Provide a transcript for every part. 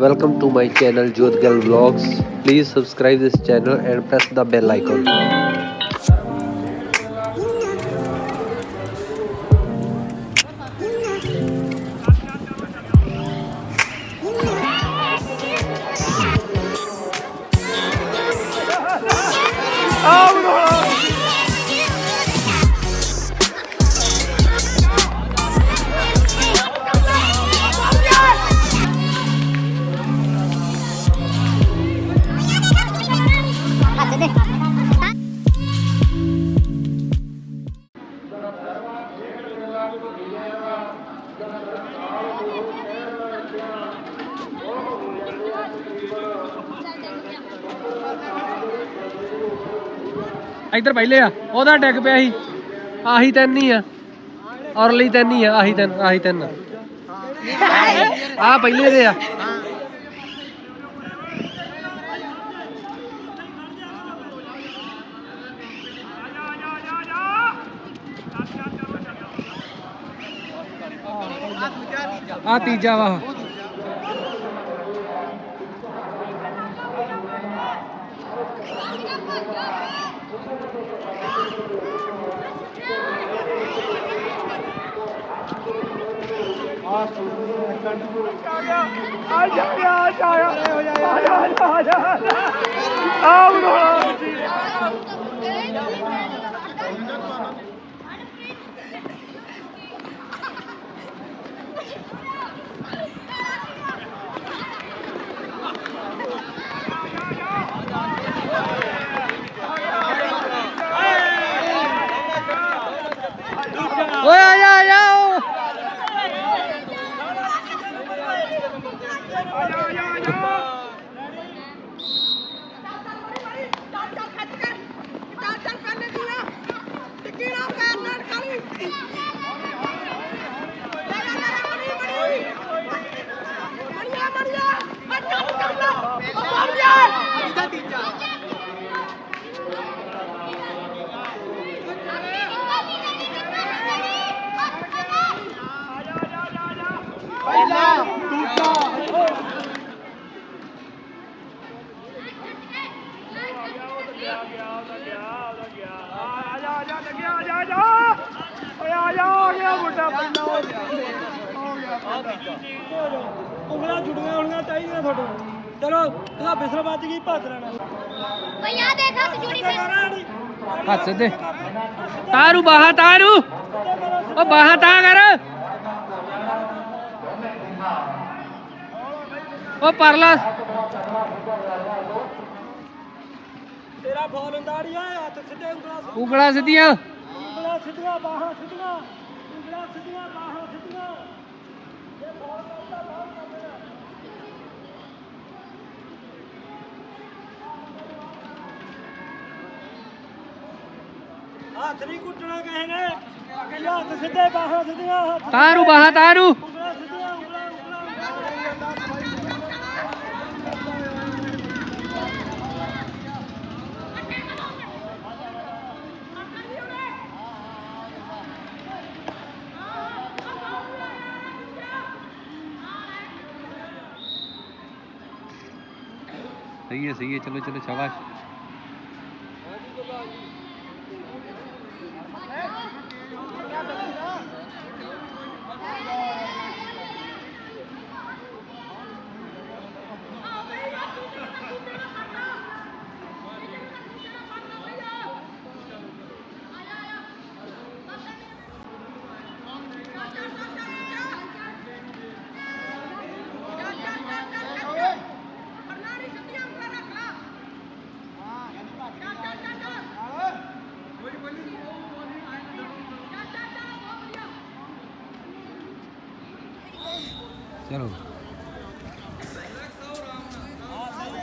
Welcome to my channel Jodhgal Vlogs. Please subscribe this channel and press the bell icon. ਇੱਧਰ ਪਹਿਲੇ ਆ ਉਹਦਾ ਡਿੱਗ ਪਿਆ ਸੀ। ਆਹੀ ਤਿੰਨ ਹੀ ਆ। ਔਰ ਲਈ ਤਿੰਨ ਹੀ ਆ ਆਹੀ ਤਿੰਨ ਆਹੀ ਤਿੰਨ ਆ। ਪਹਿਲੇ ਦੇ ਆ। ਆ ਤੀਜਾ ਵਾ। ਓਏ ਆ ਜਾ ਆ ਜਾ ਓ। ਉਂਗਲਾਂ ਜੁੜੀਆਂ ਹੋਣੀਆਂ ਚਾਹੀਦੀਆਂ ਤੁਹਾਡੇ ਚਲੋ ਇਹਦਾ ਬਿਸਰ ਵੱਜ ਗਈ ਭੱਜ ਲੈਣਾ ਭਈ ਦੇਖ ਹੱਥ ਜੁੜੀ ਸਿੱਧੇ ਹੱਥ ਸਿੱਧੇ ਤਾਰੂ, ਬਾਹਾਂ ਤਾਰੂ। ਉਹ ਬਾਹਾਂ ਤਾ ਕਰ। ਓ ਪਰਲਾ। ਤੇਰਾ ਫੌਲ ਹੁੰਦਾ ਅੜੀਆ ਹੱਥ ਸਿੱਧੇ ਉਂਗਲਾਂ ਉਂਗਲਾਂ ਸਿੱਧੀਆਂ। ਉਂਗਲਾਂ ਸਿੱਧੀਆਂ ਬਾਹਾਂ ਸਿੱਧੀਆਂ। ਉਂਗਲਾਂ ਸਿੱਧੀਆਂ ਬਾਹਾਂ ਸਿੱਧੀਆਂ। ਇਹ ਫੌਲ ਕਰਦਾ ਫੌਲ ਕਰ ਦੇਣਾ। ਹੱਥ ਨਹੀਂ ਕੁੱਟਣਾ ਕਿਸੇ ਨੇ। ਕਿ ਹੱਥ ਸਿੱਧੇ ਬਾਹਾਂ ਸਿੱਧੀਆਂ ਹੱਥ ਤਾਰੂ ਬਾਹਾਂ ਤਾਰੂ। ਉਂਗਲਾਂ ਸਿੱਧੀਆਂ ਉਂਗਲਾਂ ਉਂਗਲਾਂ। ਸਹੀ ਹੈ ਸਹੀ ਹੈ। ਚਲੋ ਚਲੋ ਸ਼ਾਬਾਸ਼। ਚਲੋ।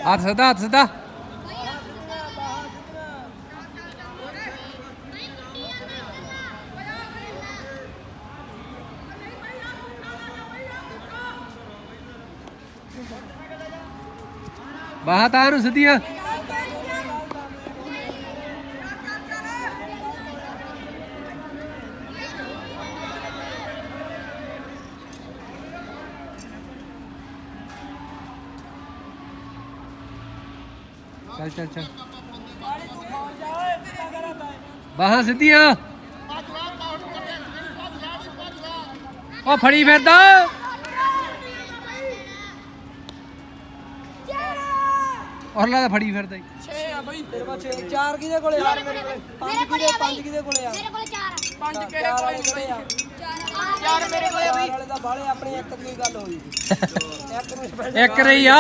ਹੱਥ ਸਿੱਧਾ ਹੱਥ ਸਿੱਧਾ। ਬਾਹਰ ਤਾਰੂ ਸਿੱਧੀਆਂ। ਚੱਲ ਚੱਲ ਚੱਲ। ਬਾਹਾਂ ਸਿੱਧੀਆਂ ਉਹ ਫੜੀ ਫਿਰਦਾ। ਔਰ ਲਾ ਫੜੀ ਫਿਰਦਾ ਈ। 6 ਆ ਬਈ ਤੇਰੇ ਕੋਲ 6 4 ਕਿਹਦੇ ਕੋਲੇ ਆ? ਮੇਰੇ ਕੋਲੇ। 5 ਕਿਹਦੇ 5 ਕਿਹਦੇ ਕੋਲੇ ਆ? ਮੇਰੇ ਕੋਲ ਚਾਰ ਆ। 5 ਕਿਹਦੇ ਕੋਲੇ ਆ। ਚਾਰ ਮੇਰੇ ਕੋਲ ਵਾਲੇ ਦਾ ਬਾਲੇ ਆਪਣੀ ਇੱਕ ਦੀ ਗੱਲ ਹੋਈ। ਨੂੰ ਇੱਕ ਰਹੀ ਆ।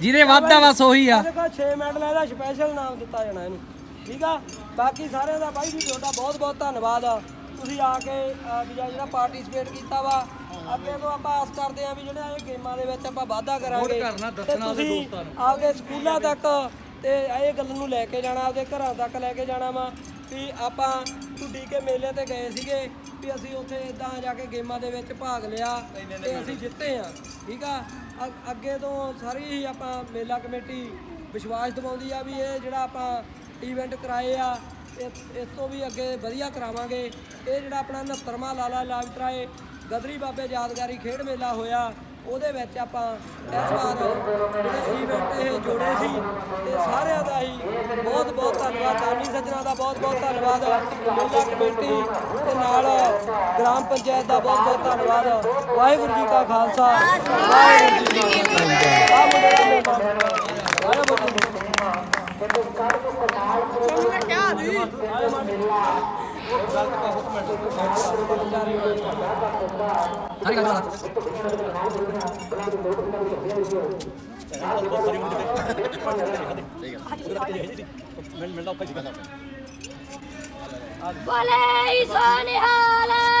ਜਿਹਦੇ ਵਾਧਾ ਬਸ ਉਹੀ ਆ। ਇਹਦੇ ਕੋਲ 6 ਮੈਡਲ ਇਹਦਾ ਸਪੈਸ਼ਲ ਨਾਮ ਦਿੱਤਾ ਜਾਣਾ ਇਹਨੂੰ। ਠੀਕ ਆ? ਬਾਕੀ ਸਾਰਿਆਂ ਦਾ ਬਾਈ ਜੀ ਤੁਹਾਡਾ ਬਹੁਤ ਬਹੁਤ ਧੰਨਵਾਦ ਆ। ਤੁਸੀਂ ਆ ਕੇ ਅਹ, ਜਿਹੜਾ ਜਿਹੜਾ ਪਾਰਟਿਸਿਪੇਟ ਕੀਤਾ ਵਾ ਅੱਗੇ ਤੋਂ ਆਪਾਂ ਆਸ ਕਰਦੇ ਆ ਵੀ ਜਿਹੜਾ ਇਹ ਗੇਮਾਂ ਦੇ ਵਿੱਚ ਆਪਾਂ ਵਾਧਾ ਕਰਾਂਗੇ। ਤੇ ਤੁਸੀਂ ਆਪਦੇ ਸਕੂਲਾਂ ਤੱਕ ਤੇ ਇਹ ਗੱਲ ਨੂੰ ਲੈ ਕੇ ਜਾਣਾ ਆਪਦੇ ਘਰਾਂ ਤੱਕ ਲੈ ਕੇ ਜਾਣਾ ਵਾ ਵੀ ਆਪਾਂ ਟੁੱਡੀ ਕੇ ਮੇਲੇ ਤੇ ਗਏ ਸੀਗੇ ਵੀ ਅਸੀਂ ਉੱਥੇ ਇਦਾਂ ਜਾ ਕੇ ਗੇਮਾਂ ਦੇ ਵਿੱਚ ਭਾਗ ਲਿਆ ਤੇ ਅਸੀਂ ਜਿੱਤੇ ਆ। ਠੀਕ ਆ? ਅ- ਅੱਗੇ ਤੋਂ ਸਾਰੀ ਹੀ ਆਪਾਂ ਮੇਲਾ ਕਮੇਟੀ ਵਿਸ਼ਵਾਸ ਦਿਵਾਉਂਦੀ ਆ ਵੀ ਇਹ ਜਿਹੜਾ ਆਪਾਂ ਇਵੈਂਟ ਕਰਾਏ ਆ ਇਸ ਇਸ ਤੋਂ ਵੀ ਅੱਗੇ ਵਧੀਆ ਕਰਾਵਾਂਗੇ। ਇਹ ਜਿਹੜਾ ਆਪਣਾ 69ਵਾਂ ਲਾਲਾ ਲਾਜਪਤ ਰਾਏ ਗਦਰੀ ਬਾਬੇ ਯਾਦਗਾਰੀ ਖੇਡ ਮੇਲਾ ਹੋਇਆ ਉਹਦੇ ਵਿੱਚ ਆਪਾਂ ਇਸ ਵਾਰ ਜਿਹੜੇ ਇਵੈਂਟ ਇਹ ਜੋੜੇ ਸੀ ਤੇ ਸਾਰਿਆਂ ਦਾ ਹੀ ਬਹੁਤ ਬਹੁਤ ਧੰਨਵਾਦ। ਦਾਨੀ ਸੱਜਣਾ ਦਾ ਬਹੁਤ ਬਹੁਤ ਧੰਨਵਾਦ। ਮੇਲਾ ਕਮੇਟੀ ਤੇ ਨਾਲ ਗ੍ਰਾਮ ਪੰਚਾਇਤ ਦਾ ਬਹੁਤ ਬਹੁਤ ਧੰਨਵਾਦ। ਵਾਹਿਗੁਰੂ ਜੀ ਕਾ ਖਾਲਸਾ। ਵਾਹਿਗੁਰੂ ਜੀ ਕੀ ਫਤਿਹ ਆ ਮੁੰਡੇ ਦਾ ਮੇਲਾ। ਆਇਆ ਬੱਚੇ ਸਾਰੀ ਗੱਲ ਬਣਾ ਬੋਲੇ ਸੋਨਿਹਾਲ ਸਤਿ ਸ੍ਰੀ ਅਕਾਲ